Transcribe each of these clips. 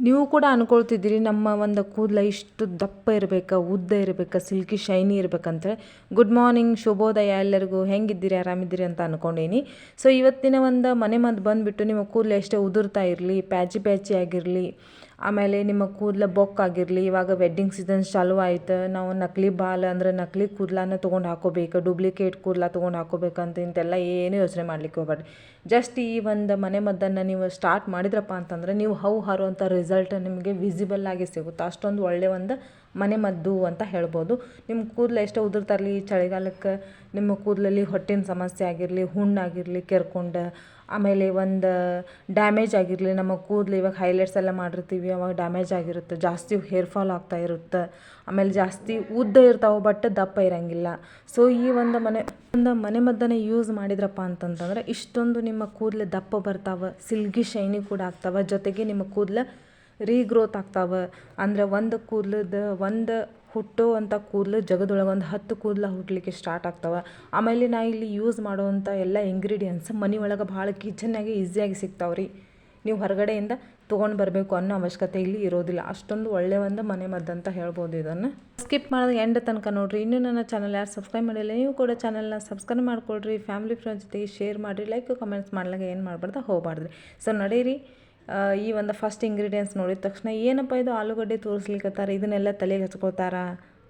ನೀವು ಕೂಡ ಅನ್ಕೊಳ್ತಿದ್ದೀರಿ, ನಮ್ಮ ಒಂದು ಕೂದಲ ಇಷ್ಟು ದಪ್ಪ ಇರಬೇಕಾ, ಉದ್ದ ಇರಬೇಕಾ, ಸಿಲ್ಕಿ, ಶೈನಿ ಇರಬೇಕಂತೇಳಿ ಗುಡ್ ಮಾರ್ನಿಂಗ್ ಶುಭೋದಯ ಎಲ್ಲರಿಗೂ ಹೆಂಗಿದ್ದೀರಿ, ಆರಾಮಿದ್ದೀರಿ ಅಂತ ಅನ್ಕೊಂಡೀನಿ. ಸೊ ಇವತ್ತಿನ ಒಂದು ಮನೆ ಮದ್ದು ಬಂದುಬಿಟ್ಟು ನಿಮ್ಮ ಕೂದಲು ಎಷ್ಟೇ ಉದುರ್ತಾ ಇರಲಿ, ಪ್ಯಾಚಿ ಪ್ಯಾಚಿ ಆಗಿರಲಿ ಆಮೇಲೆ ನಿಮ್ಮ ಕೂದಲ ಬೊಕ್ಕಾಗಿರಲಿ ಇವಾಗ ವೆಡ್ಡಿಂಗ್ ಸೀಸನ್ ಚಾಲು ಆಯ್ತು, ನಾವು ನಕಲಿ ಬಾಲ್ ಅಂದರೆ ನಕಲಿ ಕೂದಲನ್ನ ತೊಗೊಂಡು ಹಾಕೋಬೇಕು ಡೂಪ್ಲಿಕೇಟ್ ಕೂದಲ ತೊಗೊಂಡು ಹಾಕೋಬೇಕಂತ ಇಂತೆಲ್ಲ ಏನೂ ಯೋಚನೆ ಮಾಡ್ಲಿಕ್ಕೆ ಹೋಗ್ಬೇಡ್ರಿ. ಜಸ್ಟ್ ಈ ಒಂದು ಮನೆ ಮದ್ದನ್ನು ನೀವು ಸ್ಟಾರ್ಟ್ ಮಾಡಿದ್ರಪ್ಪ ಅಂತಂದರೆ, ನೀವು ಹೌ ಹಾರುವಂಥ ರಿಸಲ್ಟ್ ನಿಮಗೆ ವಿಸಿಬಲ್ ಆಗಿ ಸಿಗುತ್ತೆ. ಅಷ್ಟೊಂದು ಒಳ್ಳೆಯ ಒಂದು ಮನೆ ಮದ್ದು ಅಂತ ಹೇಳ್ಬೋದು. ನಿಮ್ಮ ಕೂದಲು ಎಷ್ಟು ಉದುರ್ತಾರಲಿ ಚಳಿಗಾಲಕ್ಕೆ ನಿಮ್ಮ ಕೂದಲಲ್ಲಿ ಹೊಟ್ಟಿನ ಸಮಸ್ಯೆ ಆಗಿರಲಿ ಹುಣ್ಣಾಗಿರಲಿ ಕೆರ್ಕೊಂಡು, ಆಮೇಲೆ ಒಂದು ಡ್ಯಾಮೇಜ್ ಆಗಿರಲಿ, ನಮ್ಮ ಕೂದಲು ಇವಾಗ ಹೈಲೈಟ್ಸ್ ಎಲ್ಲ ಮಾಡಿರ್ತೀವಿ, ಅವಾಗ ಡ್ಯಾಮೇಜ್ ಆಗಿರುತ್ತೆ, ಜಾಸ್ತಿ ಹೇರ್ ಫಾಲ್ ಆಗ್ತಾ ಇರುತ್ತೆ. ಆಮೇಲೆ ಜಾಸ್ತಿ ಉದ್ದ ಇರ್ತಾವೆ, ಬಟ್ ದಪ್ಪ ಇರೋಂಗಿಲ್ಲ. ಸೊ ಈ ಒಂದು ಮನೆ ಒಂದು ಮನೆ ಮದ್ದನ್ನು ಯೂಸ್ ಮಾಡಿದ್ರಪ್ಪ ಅಂತಂತಂದ್ರೆ, ಇಷ್ಟೊಂದು ನಿಮ್ಮ ಕೂದಲು ದಪ್ಪ ಬರ್ತಾವೆ, ಸಿಲ್ಗಿ ಶೈನಿ ಕೂಡ ಆಗ್ತಾವೆ, ಜೊತೆಗೆ ನಿಮ್ಮ ಕೂದಲು ರೀಗ್ರೋತ್ ಆಗ್ತಾವೆ. ಅಂದ್ರೆ ಒಂದು ಕೂದ್ಲದ ಒಂದು ಅಂತ ಕೂದಲು ಜಗದೊಳಗೆ ಒಂದು ಹತ್ತು ಕೂದಲು ಹುಟ್ಟಲಿಕ್ಕೆ ಸ್ಟಾರ್ಟ್ ಆಗ್ತಾವೆ. ಆಮೇಲೆ ನಾ ಇಲ್ಲಿ ಯೂಸ್ ಮಾಡುವಂಥ ಎಲ್ಲ ಇಂಗ್ರೀಡಿಯೆಂಟ್ಸ್ ಮನೆ ಒಳಗೆ ಭಾಳ ಕಿಚನ್ನಾಗೆ ಈಸಿಯಾಗಿ ಸಿಗ್ತಾವೆ ರೀ. ನೀವು ಹೊರಗಡೆಯಿಂದ ತೊಗೊಂಡು ಬರಬೇಕು ಅನ್ನೋ ಅವಶ್ಯಕತೆ ಇಲ್ಲಿ ಇರೋದಿಲ್ಲ. ಅಷ್ಟೊಂದು ಒಳ್ಳೆಯ ಒಂದು ಮನೆ ಮದ್ದು ಅಂತ ಹೇಳ್ಬೋದು ಇದನ್ನು. ಸ್ಕಿಪ್ ಮಾಡೋದು ಎಂಡ್ ತನಕ ನೋಡಿರಿ. ಇನ್ನೂ ನನ್ನ ಚಾನಲ್ ಯಾರು ಸಬ್ಸ್ಕ್ರೈಬ್ ಮಾಡಿಲ್ಲ, ನೀವು ಕೂಡ ಚಾನಲ್ನ ಸಬ್ಸ್ಕ್ರೈಬ್ ಮಾಡ್ಕೊಳ್ರಿ. ಫ್ಯಾಮಿಲಿ ಫ್ರೆಂಡ್ಸ್ ಜೊತೆಗೆ ಶೇರ್ ಮಾಡಿರಿ. ಲೈಕ್ ಕಮೆಂಟ್ಸ್ ಮಾಡ್ಲಾಗ ಏನು ಮಾಡಬಾರ್ದು? ಹೋಗಬಾರ್ದು ಸೊ ನಡೀರಿ. ಈ ಒಂದು ಫಸ್ಟ್ ಇಂಗ್ರೀಡಿಯೆಂಟ್ಸ್ ನೋಡಿದ ತಕ್ಷಣ ಏನಪ್ಪ ಇದು ಆಲೂಗಡ್ಡೆ ತೋರಿಸ್ಲಿಕ್ಕತ್ತಾರ ಇದನ್ನೆಲ್ಲ ತಲೆಗೆ ಹಚ್ಕೋತಾರ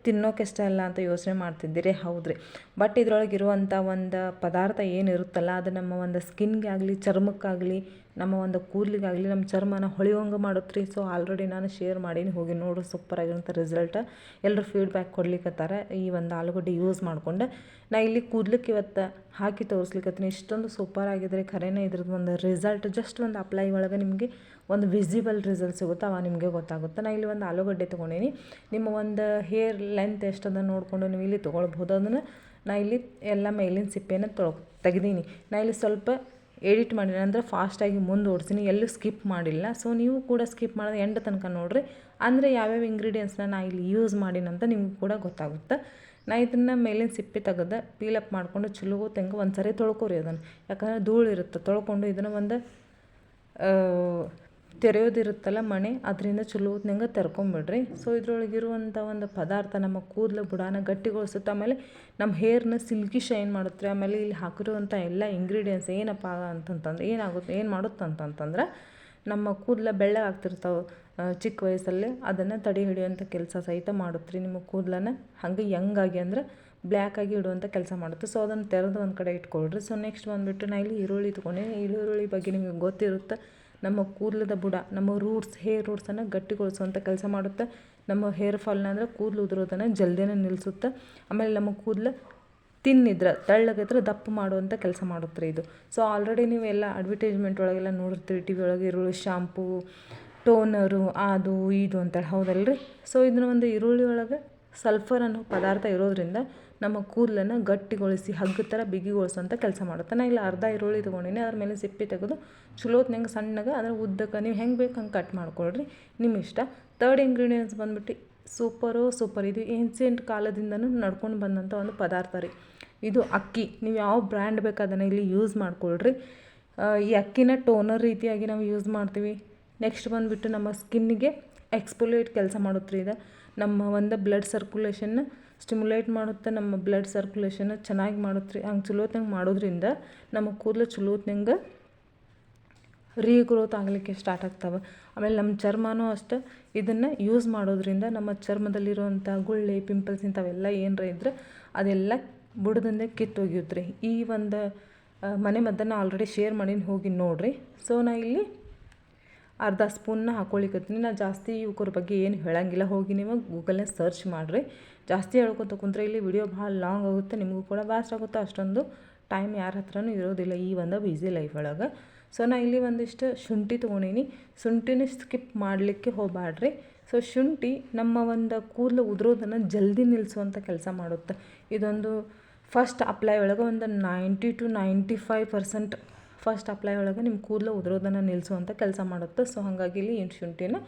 ತಿನ್ನೋಕೆ ಇಷ್ಟ ಇಲ್ಲ ಅಂತ ಯೋಚನೆ ಮಾಡ್ತಿದ್ದೀರಿ, ಹೌದ್ರಿ. ಬಟ್ ಇದ್ರೊಳಗೆ ಇರುವಂಥ ಒಂದು ಪದಾರ್ಥ ಏನಿರುತ್ತಲ್ಲ, ಅದು ನಮ್ಮ ಒಂದು ಸ್ಕಿನ್ಗೆ ಆಗಲಿ ಚರ್ಮಕ್ಕಾಗಲಿ ನಮ್ಮ ಒಂದು ಕೂದಲಿಗಾಗಲಿ, ನಮ್ಮ ಚರ್ಮನ ಹೊಳೆಯುವಂಗೆ ಮಾಡುತ್ತೆ ರೀ ಸೊ ಆಲ್ರೆಡಿ ನಾನು ಶೇರ್ ಮಾಡೀನಿ. ಹೋಗಿ ನೋಡು ಸೂಪರ್ ಆಗಿರೋಂಥ ರಿಸಲ್ಟ್ ಎಲ್ಲರೂ ಫೀಡ್ಬ್ಯಾಕ್ ಕೊಡ್ಲಿಕ್ಕತ್ತಾರ ಈ ಒಂದು ಆಲೂಗಡ್ಡೆ ಯೂಸ್ ಮಾಡಿಕೊಂಡು ನಾ ಇಲ್ಲಿ ಕೂದಲಿಕ್ಕೆ ಇವತ್ತು ಹಾಕಿ ತೋರಿಸ್ಲಿಕ್ಕತ್ತೀನಿ ಇಷ್ಟೊಂದು ಸೂಪರ್ ಆಗಿದ್ರೆ ಖರೇನ ಇದ್ರದ್ದು ಒಂದು ರಿಸಲ್ಟ್ ಜಸ್ಟ್ ಒಂದು ಅಪ್ಲೈ ಒಳಗೆ ನಿಮಗೆ ಒಂದು ವಿಸಿಬಲ್ ರಿಸಲ್ಟ್ ಸಿಗುತ್ತೆ, ಅವ ನಿಮಗೆ ಗೊತ್ತಾಗುತ್ತೆ. ನಾ ಇಲ್ಲಿ ಒಂದು ಆಲೂಗಡ್ಡೆ ತೊಗೊಂಡೀನಿ. ನಿಮ್ಮ ಒಂದು ಹೇರ್ ಲೆಂತ್ ಎಷ್ಟದ ನೋಡಿಕೊಂಡು ನೀವು ಇಲ್ಲಿ ತೊಗೊಳ್ಬೋದು. ಅದನ್ನು ನಾ ಇಲ್ಲಿ ಎಲ್ಲ ಮೇಲಿನ ಸಿಪ್ಪೆನ ತೊಳ್ ತೆಗ್ದೀನಿ. ನಾ ಇಲ್ಲಿ ಸ್ವಲ್ಪ ಎಡಿಟ್ ಮಾಡಿಲ್ಲ ಅಂದರೆ ಫಾಸ್ಟಾಗಿ ಮುಂದೆ ಓಡಿಸ್ತೀನಿ, ಎಲ್ಲೂ ಸ್ಕಿಪ್ ಮಾಡಿಲ್ಲ. ಸೊ ನೀವು ಕೂಡ ಸ್ಕಿಪ್ ಮಾಡೋದು ಎಂಡ್ ತನಕ ನೋಡಿರಿ. ಅಂದರೆ ಯಾವ್ಯಾವ ಇಂಗ್ರೀಡಿಯೆಂಟ್ಸ್ನ ನಾ ಇಲ್ಲಿ ಯೂಸ್ ಮಾಡೀನಂತ ನಿಮ್ಗೆ ಕೂಡ ಗೊತ್ತಾಗುತ್ತೆ. ನಾ ಇದನ್ನು ಮೇಲಿನ ಸಿಪ್ಪೆ ತೆಗೆದು ಪೀಲಪ್ ಮಾಡಿಕೊಂಡು ಚಲೋ ತೆಂಗು ಒಂದು ಸರಿ ತೊಳ್ಕೊರಿ ಅದನ್ನು. ಯಾಕಂದರೆ ಧೂಳು ಇರುತ್ತೆ. ತೊಳ್ಕೊಂಡು ಇದನ್ನು ಒಂದು ತೆರೆಯೋದಿರುತ್ತಲ್ಲ ಮಣೆ, ಅದರಿಂದ ಚಲೋ ಹೊತ್ನಂಗೆ ತೆರ್ಕೊಂಬಿಡ್ರಿ. ಸೊ ಇದ್ರೊಳಗಿರುವಂಥ ಒಂದು ಪದಾರ್ಥ ನಮ್ಮ ಕೂದಲು ಬುಡಾನ ಗಟ್ಟಿಗೊಳಿಸುತ್ತೆ. ಆಮೇಲೆ ನಮ್ಮ ಹೇರ್ನ ಸಿಲ್ಕಿ ಶೈನ್ ಮಾಡುತ್ತೆ. ಆಮೇಲೆ ಇಲ್ಲಿ ಹಾಕಿರುವಂಥ ಎಲ್ಲ ಇಂಗ್ರೀಡಿಯೆಂಟ್ಸ್ ಏನಪ್ಪ ಅಂತಂತಂದ್ರೆ, ಏನಾಗುತ್ತೆ, ಏನು ಮಾಡುತ್ತೆ ಅಂತಂತಂದ್ರೆ, ನಮ್ಮ ಕೂದಲ ಬೆಳ್ಳಗಾಗ್ತಿರ್ತಾವೆ ಚಿಕ್ಕ ವಯಸ್ಸಲ್ಲೇ ಅದನ್ನು ತಡೆ ಹಿಡಿಯುವಂಥ ಕೆಲಸ ಸಹಿತ ಮಾಡುತ್ತೆ ನಿಮ್ಮ ಕೂದಲನ್ನ ಹಂಗೆ ಯಂಗಾಗಿ ಅಂದ್ರೆ ಬ್ಲ್ಯಾಕಾಗಿ ಇಡುವಂಥ ಕೆಲಸ ಮಾಡುತ್ತೆ. ಸೊ ಅದನ್ನು ತೆರೆದು ಒಂದು ಕಡೆ ಇಟ್ಕೊಳ್ರಿ. ಸೊ ನೆಕ್ಸ್ಟ್ ಬಂದುಬಿಟ್ಟು ನಾ ಇಲ್ಲಿ ಈರುಳ್ಳಿ ತೊಗೊಂಡೆ ಈರುಳ್ಳಿ ಬಗ್ಗೆ ನಿಮಗೆ ಗೊತ್ತಿರುತ್ತೆ. ನಮ್ಮ ಕೂದಲದ ಬುಡ, ನಮ್ಮ ರೂಟ್ಸ್ ಹೇರ್ ರೂಟ್ಸನ್ನು ಗಟ್ಟಿಗೊಳಿಸುವಂಥ ಕೆಲಸ ಮಾಡುತ್ತೆ. ನಮ್ಮ ಹೇರ್ ಫಾಲ್ನ ಅಂದರೆ ಕೂದಲು ಉದುರೋದನ್ನು ಜಲ್ದಿನೇ ನಿಲ್ಲಿಸುತ್ತೆ ಆಮೇಲೆ ನಮ್ಮ ಕೂದಲು ತಿನ್ನಿದ್ರೆ, ತಳ್ಳಗಿದ್ರೆ ದಪ್ಪ ಮಾಡುವಂಥ ಕೆಲಸ ಮಾಡುತ್ತೆ ಇದು. ಸೊ ಆಲ್ರೆಡಿ ನೀವು ಎಲ್ಲ ಅಡ್ವರ್ಟೈಸ್ಮೆಂಟ್ ಒಳಗೆಲ್ಲ ನೋಡಿರ್ತೀರಿ ಟಿ ವಿ ಒಳಗೆ ಈರುಳ್ಳಿ ಶಾಂಪೂ ಟೋನರು ಅದು, ಇದು ಅಂತೇಳಿ. ಹೌದಲ್ರಿ? ಸೊ ಇದನ್ನ ಒಂದು ಈರುಳ್ಳಿ ಒಳಗೆ ಸಲ್ಫರ್ ಅನ್ನೋ ಪದಾರ್ಥ ಇರೋದ್ರಿಂದ ನಮ್ಮ ಕೂದಲನ್ನು ಗಟ್ಟಿಗೊಳಿಸಿ ಹಗ್ಗ ಥರ ಬಿಗಿಗೊಳಿಸುವಂಥ ಕೆಲಸ ಮಾಡುತ್ತೆ. ನಾನು ಇಲ್ಲ ಅರ್ಧ ಈರುಳ್ಳಿ ತೊಗೊಂಡಿನಿ, ಅದ್ರ ಮೇಲೆ ಸಿಪ್ಪೆ ತೆಗೆದು ಚಲೋತ್ನಂಗೆ ಸಣ್ಣಗೆ, ಅದರ ಉದ್ದಕ್ಕೆ ನೀವು ಹೆಂಗೆ ಬೇಕು ಹಂಗೆ ಕಟ್ ಮಾಡ್ಕೊಳ್ರಿ ನಿಮ್ಮ ಇಷ್ಟ. ತರ್ಡ್ ಇಂಗ್ರೀಡಿಯೆಂಟ್ಸ್ ಬಂದುಬಿಟ್ಟು ಸೂಪರು ಸೂಪರ್ ಇದು ಏನ್ಸಿಯಂಟ್ ಕಾಲದಿಂದನೂ ನಡ್ಕೊಂಡು ಬಂದಂಥ ಒಂದು ಪದಾರ್ಥ ರೀ. ಇದು ಅಕ್ಕಿ, ನೀವು ಯಾವ ಬ್ರ್ಯಾಂಡ್ ಬೇಕು ಅದನ್ನು ಇಲ್ಲಿ ಯೂಸ್ ಮಾಡ್ಕೊಳ್ರಿ. ಈ ಅಕ್ಕಿನ ಟೋನರ್ ರೀತಿಯಾಗಿ ನಾವು ಯೂಸ್ ಮಾಡ್ತೀವಿ. ನೆಕ್ಸ್ಟ್ ಬಂದುಬಿಟ್ಟು ನಮ್ಮ ಸ್ಕಿನ್ನಿಗೆ ಎಕ್ಸ್ಪೊಲೇಟ್ ಕೆಲಸ ಮಾಡುತ್ತೆ ನಮ್ಮ ಒಂದು ಬ್ಲಡ್ ಸರ್ಕ್ಯುಲೇಷನ್ನ ಸ್ಟಿಮ್ಯುಲೇಟ್ ಮಾಡುತ್ತೆ ನಮ್ಮ ಬ್ಲಡ್ ಸರ್ಕ್ಯುಲೇಷನ್ ಚೆನ್ನಾಗಿ ಮಾಡುತ್ತೆ ರೀ ಹಂಗೆ ಚಲೋತ್ನಂಗೆ ಮಾಡೋದ್ರಿಂದ ನಮ್ಮ ಕೂದಲು ಚಲೋತ್ನಂಗೆ ರೀಗ್ರೋತ್ ಆಗಲಿಕ್ಕೆ ಸ್ಟಾರ್ಟ್ ಆಗ್ತವೆ. ಆಮೇಲೆ ನಮ್ಮ ಚರ್ಮನೂ ಅಷ್ಟೆ ಇದನ್ನು ಯೂಸ್ ಮಾಡೋದ್ರಿಂದ ನಮ್ಮ ಚರ್ಮದಲ್ಲಿರುವಂಥ ಗುಳ್ಳೆ ಪಿಂಪಲ್ಸ್ ಇಂಥವೆಲ್ಲ ಏನರ ಇದ್ದರೆ ಅದೆಲ್ಲ ಬುಡದಿಂದ ಕಿತ್ತೋಗಿಯುತ್ತೆ ರೀ ಈ ಒಂದು ಮನೆ ಮದ್ದನ್ನು ಆಲ್ರೆಡಿ ಶೇರ್ ಮಾಡೀನಿ ಹೋಗಿ ನೋಡಿರಿ. ಸೊ ನಾ ಇಲ್ಲಿ ಅರ್ಧ ಸ್ಪೂನ್ನ ಹಾಕ್ಕೊಳಿಕತ್ತೀನಿ ನಾನು ಜಾಸ್ತಿ ಇವ್ರ ಬಗ್ಗೆ ಏನು ಹೇಳಂಗಿಲ್ಲ. ಹೋಗಿ ನೀವು ಗೂಗಲ್ನಾಗ ಸರ್ಚ್ ಮಾಡಿರಿ. ಜಾಸ್ತಿ ಹೇಳ್ಕೊತ ಕುಂತ್ರೆ ಇಲ್ಲಿ ವಿಡಿಯೋ ಭಾಳ ಲಾಂಗ್ ಆಗುತ್ತೆ. ನಿಮಗೂ ಕೂಡ ವ್ಯಾಸ್ಟ್ ಆಗುತ್ತೆ. ಅಷ್ಟೊಂದು ಟೈಮ್ ಯಾರ ಹತ್ರನೂ ಇರೋದಿಲ್ಲ ಈ ಒಂದು ಬ್ಯುಸಿ ಲೈಫ್ ಒಳಗೆ. ಸೊ ನಾ ಇಲ್ಲಿ ಒಂದಿಷ್ಟು ಶುಂಠಿ ತೊಗೊಂಡೀನಿ. ಶುಂಠಿನ ಸ್ಕಿಪ್ ಮಾಡಲಿಕ್ಕೆ ಹೋಗಬಾಡ್ರಿ ಸೊ ಶುಂಠಿ ನಮ್ಮ ಒಂದು ಕೂದಲು ಉದುರೋದನ್ನು ಜಲ್ದಿ ನಿಲ್ಲಿಸುವಂಥ ಕೆಲಸ ಮಾಡುತ್ತೆ. ಇದೊಂದು ಫಸ್ಟ್ ಅಪ್ಲೈ ಒಳಗೆ ಒಂದು ninety two ninety five percent first apply ಒಳಗೆ ನಿಮ್ಮ ಕೂದಲು ಉದುರೋದನ್ನು ನಿಲ್ಲಿಸುವಂಥ ಕೆಲಸ ಮಾಡುತ್ತೆ. ಸೊ ಹಾಗಾಗಿ ಇಲ್ಲಿ ಏನು ಶುಂಠಿನ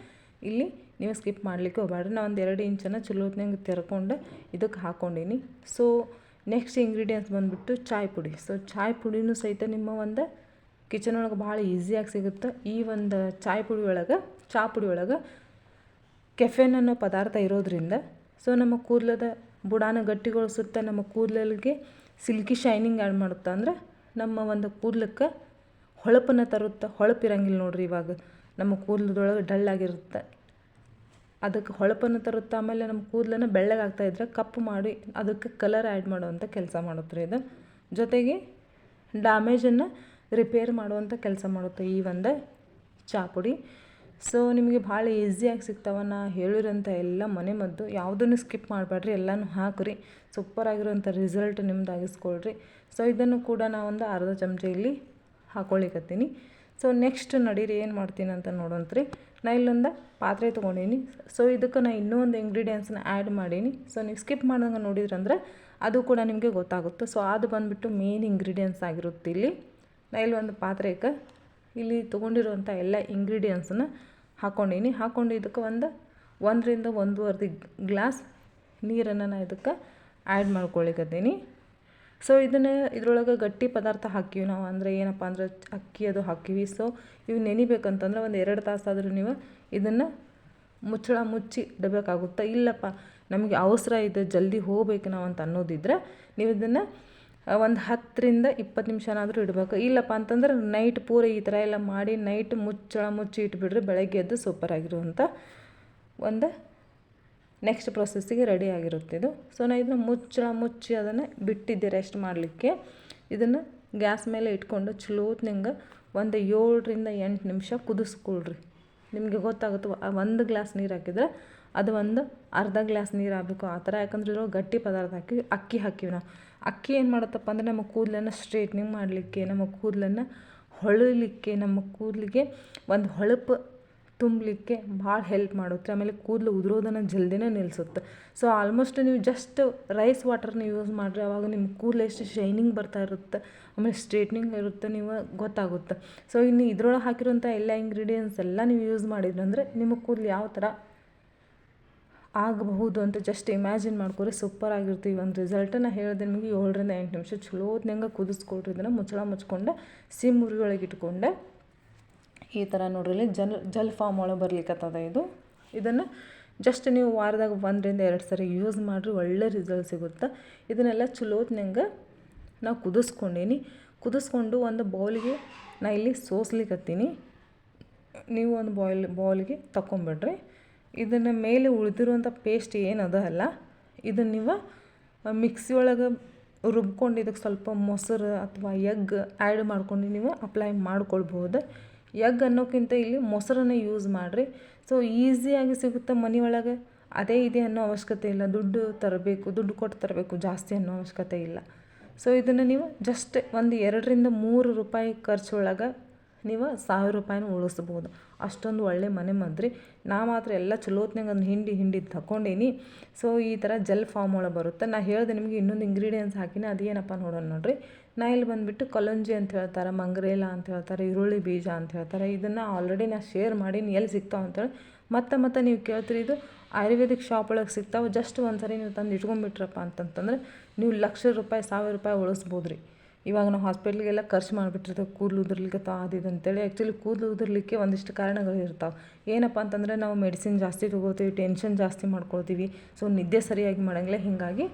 ಇಲ್ಲಿ ನೀವು ಸ್ಕಿಪ್ ಮಾಡಲಿಕ್ಕೆ ಹೋಗಬೇಡ್ರಿ ನಾನು ಒಂದು ಎರಡು ಇಂಚನ್ನು ಚಲೋ ಹೊತ್ನಾಗ ತೆರ್ಕೊಂಡು ಇದಕ್ಕೆ ಹಾಕ್ಕೊಂಡೀನಿ ಸೊ ನೆಕ್ಸ್ಟ್ ಇಂಗ್ರೀಡಿಯೆಂಟ್ಸ್ ಬಂದುಬಿಟ್ಟು ಚಾಯ್ ಪುಡಿ. ಸೊ ಚಾಯ್ ಪುಡಿನೂ ಸಹಿತ ನಿಮ್ಮ ಒಂದು ಕಿಚನ್ ಒಳಗೆ ಭಾಳ ಈಸಿಯಾಗಿ ಸಿಗುತ್ತೆ. ಈ ಒಂದು ಚಾಯ್ ಪುಡಿ ಒಳಗೆ, ಚಾ ಪುಡಿ ಒಳಗೆ ಕೆಫೆನ್ ಅನ್ನೋ ಪದಾರ್ಥ ಇರೋದ್ರಿಂದ ಸೊ ನಮ್ಮ ಕೂದಲದ ಬುಡಾನ ಗಟ್ಟಿಗೊಳಿಸುತ್ತೆ. ನಮ್ಮ ಕೂದಲಿಗೆ ಸಿಲ್ಕಿ ಶೈನಿಂಗ್ ಆ್ಯಡ್ ಮಾಡುತ್ತೆ. ಅಂದ್ರೆ ನಮ್ಮ ಒಂದು ಕೂದಲಕ್ಕೆ ಹೊಳಪನ್ನು ತರುತ್ತೆ, ಹೊಳಪಿರಂಗಿಲ್ಲ ನೋಡ್ರಿ ಇವಾಗ. ನಮ್ಮ ಕೂದಲದೊಳಗೆ ಡಳ್ಳಾಗಿರುತ್ತೆ ಅದಕ್ಕೆ ಹೊಳಪನ್ನು ತರುತ್ತೆ, ಆಮೇಲೆ ನಮ್ಮ ಕೂದಲನ್ನು ಬೆಳ್ಳಗಾಗ್ತಾ ಇದ್ರೆ ಕಪ್ಪು ಮಾಡಿ ಅದಕ್ಕೆ ಕಲರ್ ಆ್ಯಡ್ ಮಾಡುವಂಥ ಕೆಲಸ ಮಾಡುತ್ತೆ ಇದು. ಜೊತೆಗೆ ಡ್ಯಾಮೇಜನ್ನು ರಿಪೇರ್ ಮಾಡುವಂಥ ಕೆಲಸ ಮಾಡುತ್ತೆ ಈ ಒಂದು ಚಾ ಪುಡಿ. ಸೊ ನಿಮಗೆ ಭಾಳ ಈಸಿಯಾಗಿ ಸಿಗ್ತಾವ ನಾ ಹೇಳಿರೋಂಥ ಎಲ್ಲ ಮನೆ ಮದ್ದು. ಯಾವುದನ್ನು ಸ್ಕಿಪ್ ಮಾಡಬೇಡ್ರಿ ಎಲ್ಲನೂ ಸೂಪರ್ ಸೂಪರಾಗಿರೋಂಥ ರಿಸಲ್ಟ್ ನಿಮ್ದು ಆಗಿಸ್ಕೊಳ್ರಿ. ಸೊ ಇದನ್ನು ಕೂಡ ನಾವೊಂದು ಅರ್ಧ ಚಮಚ ಇಲ್ಲಿ ಹಾಕ್ಕೊಳ್ಳಿಕತ್ತೀನಿ ಸೊ ನೆಕ್ಸ್ಟ್ ನಡೀರಿ, ಏನು ಮಾಡ್ತೀನಿ ಅಂತ ನೋಡೋಂತ್ರಿ ನಾ ಇಲ್ಲೊಂದು ಪಾತ್ರೆ ತೊಗೊಂಡೀನಿ. ಸೊ ಇದಕ್ಕೆ ನಾ ಇನ್ನೂ ಒಂದು ಇಂಗ್ರೀಡಿಯೆಂಟ್ಸ್ನ ಆ್ಯಡ್ ಮಾಡೀನಿ. ಸೊ ನೀವು ಸ್ಕಿಪ್ ಮಾಡ್ದಂಗೆ ನೋಡಿದ್ರಂದ್ರೆ ಅದು ಕೂಡ ನಿಮಗೆ ಗೊತ್ತಾಗುತ್ತೆ. ಸೊ ಅದು ಬಂದುಬಿಟ್ಟು ಮೇನ್ ಇಂಗ್ರೀಡಿಯೆಂಟ್ಸ್ ಆಗಿರುತ್ತೆ ಇಲ್ಲಿ. ನಾ ಇಲ್ಲಿ ಒಂದು ಪಾತ್ರೆಗೆ ಇಲ್ಲಿ ತೊಗೊಂಡಿರುವಂಥ ಎಲ್ಲ ಇಂಗ್ರೀಡಿಯೆಂಟ್ಸನ್ನು ಹಾಕ್ಕೊಂಡೀನಿ ಹಾಕ್ಕೊಂಡು ಇದಕ್ಕೆ ಒಂದು ಒಂದರಿಂದ ಒಂದೂವರೆ ಗ್ಲಾಸ್ ನೀರನ್ನು ನಾನು ಇದಕ್ಕೆ ಆ್ಯಡ್ ಮಾಡ್ಕೊಳಿಕತ್ತೀನಿ. ಸೊ ಇದನ್ನು ಇದರೊಳಗೆ ಗಟ್ಟಿ ಪದಾರ್ಥ ಹಾಕಿವಿ ನಾವು. ಅಂದರೆ ಏನಪ್ಪ ಅಂದ್ರೆ ಅಕ್ಕಿ ಅದು ಹಾಕಿವಿ ಸೊ ಇವು ನೆನಿಬೇಕಂತಂದ್ರೆ ಒಂದು ಎರಡು ತಾಸಾದರೂ ನೀವು ಇದನ್ನು ಮುಚ್ಚಳ ಮುಚ್ಚಿ ಇಡಬೇಕಾಗುತ್ತೆ. ಇಲ್ಲಪ್ಪ, ನಮಗೆ ಅವಸರ ಇದೆ, ಜಲ್ದಿ ಹೋಗ್ಬೇಕು ನಾವು ಅಂತ ಅನ್ನೋದಿದ್ರೆ ನೀವು ಇದನ್ನು ಒಂದು ಹತ್ತರಿಂದ ಇಪ್ಪತ್ತು ನಿಮಿಷನಾದರೂ ಇಡಬೇಕು. ಇಲ್ಲಪ್ಪ ಅಂತಂದ್ರೆ ನೈಟ್ ಪೂರ ಈ ಥರ ಎಲ್ಲ ಮಾಡಿ ನೈಟ್ ಮುಚ್ಚಳ ಮುಚ್ಚಿ ಇಟ್ಬಿಡ್ರಿ ಬೆಳಗ್ಗೆ ಎದ್ದು ಸೂಪರ್ ಆಗಿರುವಂಥ ಒಂದು ನೆಕ್ಸ್ಟ್ ಪ್ರೊಸೆಸ್ಸಿಗೆ ರೆಡಿ ಆಗಿರುತ್ತೆ ಇದು. ಸೊ ನಾನು ಇದನ್ನ ಮುಚ್ಚಳ ಮುಚ್ಚಿ ಅದನ್ನು ಬಿಟ್ಟಿದ್ದೆ ರೆಸ್ಟ್ ಮಾಡಲಿಕ್ಕೆ. ಇದನ್ನು ಗ್ಯಾಸ್ ಮೇಲೆ ಇಟ್ಕೊಂಡು ಚಲೋತ್ನಂಗೆ ಒಂದು ಏಳರಿಂದ ಎಂಟು ನಿಮಿಷ ಕುದಿಸ್ಕೊಳ್ರಿ. ನಿಮಗೆ ಗೊತ್ತಾಗುತ್ತೆ ಒಂದು ಗ್ಲಾಸ್ ನೀರು ಹಾಕಿದ್ರೆ ಅದು ಒಂದು ಅರ್ಧ ಗ್ಲಾಸ್ ನೀರು ಆಗಬೇಕು. ಆ ಥರ ಯಾಕಂದ್ರೆ ಇರೋ ಗಟ್ಟಿ ಪದಾರ್ಥ ಹಾಕಿ, ಅಕ್ಕಿ ಹಾಕಿವಿ ನಾವು. ಅಕ್ಕಿ ಏನು ಮಾಡುತ್ತಪ್ಪ ಅಂದರೆ ನಮ್ಮ ಕೂದಲನ್ನು ಸ್ಟ್ರೇಟ್ನಿಂಗ್ ಮಾಡಲಿಕ್ಕೆ, ನಮ್ಮ ಕೂದಲನ್ನು ಹೊಳಲಿಕ್ಕೆ, ನಮ್ಮ ಕೂದಲಿಗೆ ಒಂದು ಹೊಳಪು ತುಂಬಲಿಕ್ಕೆ ಭಾಳ ಹೆಲ್ಪ್ ಮಾಡುತ್ತೆ. ಆಮೇಲೆ ಕೂದಲು ಉದುರೋದನ್ನು ಜಲ್ದಿನೇ ನಿಲ್ಲಿಸುತ್ತೆ ಸೊ ಆಲ್ಮೋಸ್ಟ್ ನೀವು ಜಸ್ಟ್ ರೈಸ್ ವಾಟರ್ನ ಯೂಸ್ ಮಾಡಿರಿ ಆವಾಗ ನಿಮ್ಮ ಕೂದಲು ಎಷ್ಟು ಶೈನಿಂಗ್ ಬರ್ತಾ ಇರುತ್ತೆ, ಆಮೇಲೆ ಸ್ಟ್ರೇಟ್ನಿಂಗ್ ಇರುತ್ತೆ, ನೀವು ಗೊತ್ತಾಗುತ್ತೆ. ಸೊ ಇನ್ನು ಇದ್ರೊಳಗೆ ಹಾಕಿರುವಂಥ ಎಲ್ಲ ಇಂಗ್ರೀಡಿಯೆಂಟ್ಸ್ ಎಲ್ಲ ನೀವು ಯೂಸ್ ಮಾಡಿದ್ರಂದರೆ ನಿಮ್ಮ ಕೂದಲು ಯಾವ ಥರ ಆಗಬಹುದು ಅಂತ ಜಸ್ಟ್ ಇಮ್ಯಾಜಿನ್ ಮಾಡ್ಕೊರಿ ಸೂಪರ್ ಆಗಿರ್ತೀವಿ ಒಂದು ರಿಸಲ್ಟನ್ನು ಹೇಳಿದೆ ನಿಮಗೆ ಏಳರಿಂದ ಎಂಟು ನಿಮಿಷ. ಚಲೋ ಹೊತ್ನಂಗೆ ಕುದಿಸ್ಕೊಳ್ರಿ ಇದನ್ನು. ಮುಚ್ಚಳ ಮುಚ್ಕೊಂಡು ಸಿಮ್ ಉರಿಯೊಳಗೆ ಇಟ್ಕೊಂಡೆ ಈ ಥರ ನೋಡ್ರಿ ಜಲ್ ಜಲ್ ಫಾರ್ಮ್ ಒಳಗೆ ಬರ್ಲಿಕ್ಕತ್ತದ ಇದು. ಇದನ್ನು ಜಸ್ಟ್ ನೀವು ವಾರದಾಗ ಒಂದರಿಂದ ಎರಡು ಸರಿ ಯೂಸ್ ಮಾಡಿರಿ, ಒಳ್ಳೆ ರಿಸಲ್ಟ್ ಸಿಗುತ್ತೆ. ಇದನ್ನೆಲ್ಲ ಚಲೋತ್ನಂಗೆ ನಾವು ಕುದಿಸ್ಕೊಂಡೀನಿ. ಕುದಿಸ್ಕೊಂಡು ಒಂದು ಬೌಲ್ಗೆ ನಾ ಇಲ್ಲಿ ಸೋಸ್ಲಿಕ್ಕತ್ತೀನಿ ನೀವು ಒಂದು ಬಾಯ್ಲ್ ಬೌಲ್ಗೆ ತಗೊಂಬಿಡ್ರಿ ಇದನ್ನು ಮೇಲೆ ಉಳಿದಿರುವಂಥ ಪೇಸ್ಟ್ ಏನದ ಅಲ್ಲ ಇದನ್ನು ನೀವು ಮಿಕ್ಸಿ ಒಳಗೆ ರುಬ್ಕೊಂಡು ಇದಕ್ಕೆ ಸ್ವಲ್ಪ ಮೊಸರು ಅಥವಾ ಎಗ್ ಆ್ಯಡ್ ಮಾಡ್ಕೊಂಡು ನೀವು ಅಪ್ಲೈ ಮಾಡ್ಕೊಳ್ಬೋದು ಎಗ್ ಅನ್ನೋಕ್ಕಿಂತ ಇಲ್ಲಿ ಮೊಸರನ್ನು ಯೂಸ್ ಮಾಡಿರಿ. ಸೊ ಈಸಿಯಾಗಿ ಸಿಗುತ್ತೆ ಮನೆಯೊಳಗೆ ಅದೇ ಇದೆ ಅನ್ನೋ ಅವಶ್ಯಕತೆ ಇಲ್ಲ. ದುಡ್ಡು ತರಬೇಕು, ದುಡ್ಡು ಕೊಟ್ಟು ತರಬೇಕು ಜಾಸ್ತಿ ಅನ್ನೋ ಅವಶ್ಯಕತೆ ಇಲ್ಲ. ಸೊ ಇದನ್ನು ನೀವು ಜಸ್ಟ್ ಒಂದು ಎರಡರಿಂದ ಮೂರು ರೂಪಾಯಿ ಖರ್ಚೊಳಗೆ ನೀವು ಸಾವಿರ ರೂಪಾಯಿನ ಉಳಿಸ್ಬೋದು. ಅಷ್ಟೊಂದು ಒಳ್ಳೆ ಮನೆ ಮದ್ರಿ ನಾ ಮಾತ್ರ ಎಲ್ಲ ಚಲೋತ್ನಾಗ ಒಂದು ಹಿಂಡಿ ಹಿಂಡಿ ತಗೊಂಡೇನಿ ಸೊ ಈ ಥರ ಜೆಲ್ ಫಾರ್ಮ್ ಒಳಗೆ ಬರುತ್ತೆ. ನಾ ಹೇಳಿದೆ ನಿಮಗೆ ಇನ್ನೊಂದು ಇಂಗ್ರೀಡಿಯೆಂಟ್ಸ್ ಹಾಕಿನಿ. ಅದೇನಪ್ಪ ನೋಡೋಣ ನೋಡಿರಿ. ನಾ ಇಲ್ಲಿ ಬಂದುಬಿಟ್ಟು ಕಲಂಜಿ ಅಂತ ಹೇಳ್ತಾರೆ, ಮಂಗ್ರೇಲ ಅಂತ ಹೇಳ್ತಾರೆ, ಈರುಳ್ಳಿ ಬೀಜ ಅಂತ ಹೇಳ್ತಾರೆ. ಇದನ್ನು ಆಲ್ರೆಡಿ ನಾ ಶೇರ್ ಮಾಡೀನಿ. ಎಲ್ಲಿ ಸಿಗ್ತಾವೆ ಅಂತೇಳಿ ಮತ್ತೆ ಮತ್ತೆ ನೀವು ಕೇಳ್ತೀರಿ ಇದು ಆಯುರ್ವೇದಿಕ್ ಶಾಪ್ ಒಳಗೆ ಸಿಗ್ತಾವೆ. ಜಸ್ಟ್ ಒಂದು ಸರಿ ನೀವು ತಂದು ಇಟ್ಕೊಂಡ್ಬಿಟ್ರಪ್ಪ ಅಂತಂತಂದ್ರೆ ನೀವು ಲಕ್ಷ ರೂಪಾಯಿ, ಸಾವಿರ ರೂಪಾಯಿ ಉಳಿಸ್ಬೋದು ರೀ ಇವಾಗ ನಾವು ಹಾಸ್ಪಿಟ್ಲಿಗೆಲ್ಲ ಖರ್ಚು ಮಾಡಿಬಿಟ್ಟಿರ್ತೇವೆ ಕೂದಲು ಉದುರ್ಲಿಕ್ಕೆ ಅದು ಇದು ಅಂತೇಳಿ ಆ್ಯಕ್ಚುಲಿ ಕೂದಲು ಉದುರ್ಲಿಕ್ಕೆ ಒಂದಿಷ್ಟು ಕಾರಣಗಳು ಇರ್ತಾವೆ. ಏನಪ್ಪ ಅಂತಂದರೆ ನಾವು ಮೆಡಿಸಿನ್ ಜಾಸ್ತಿ ತೊಗೋತೀವಿ ಟೆನ್ಷನ್ ಜಾಸ್ತಿ ಮಾಡ್ಕೊಳ್ತೀವಿ. ಸೊ ನಿದ್ದೆ ಸರಿಯಾಗಿ ಮಾಡೋಂಗಿಲ್ಲ. ಹೀಗಾಗಿ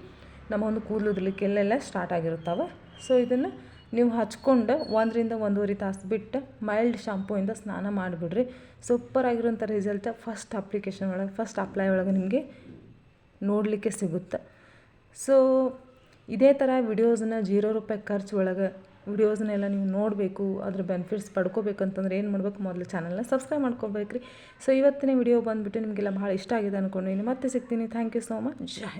ನಮ್ಮ ಒಂದು ಕೂದಲು ಉದುರ್ಲಿಕ್ಕೆ ಎಲ್ಲೆಲ್ಲ ಸ್ಟಾರ್ಟ್ ಆಗಿರ್ತಾವೆ ಸೊ ಇದನ್ನು ನೀವು ಹಚ್ಕೊಂಡು ಒಂದರಿಂದ ಒಂದೂವರೆ ತಾಸು ಬಿಟ್ಟು ಮೈಲ್ಡ್ ಶಾಂಪೂಯಿಂದ ಸ್ನಾನ ಮಾಡಿಬಿಡ್ರಿ. ಸೂಪರ್ ಆಗಿರೋಂಥ ರಿಸಲ್ಟ್ ಫಸ್ಟ್ ಅಪ್ಲಿಕೇಶನ್ ಒಳಗೆ ಫಸ್ಟ್ ಅಪ್ಲೈ ಒಳಗೆ ನಿಮಗೆ ನೋಡಲಿಕ್ಕೆ ಸಿಗುತ್ತೆ. ಸೊ ಇದೇ ಥರ ವಿಡಿಯೋಸನ್ನ ಜೀರೋ ರೂಪಾಯಿ ಖರ್ಚು ಒಳಗೆ ವಿಡಿಯೋಸ್ನೆಲ್ಲ ನೀವು ನೋಡಬೇಕು, ಅದ್ರ ಬೆನಿಫಿಟ್ಸ್ ಪಡ್ಕೋಬೇಕಂತಂದ್ರೆ ಏನು ಮಾಡಬೇಕು, ಮೊದಲು ಚಾನಲ್ನ ಸಬ್ಸ್ಕ್ರೈಬ್ ಮಾಡ್ಕೋಬೇಕ್ರಿ. ಸೊ ಇವತ್ತಿನ ವಿಡಿಯೋ ಬಂದುಬಿಟ್ಟು ನಿಮಗೆಲ್ಲ ಭಾಳ ಇಷ್ಟ ಆಗಿದೆ ಅಂದ್ಕೊಂಡಿನಿ ಮತ್ತೆ ಸಿಗ್ತೀನಿ. Thank you so much Jai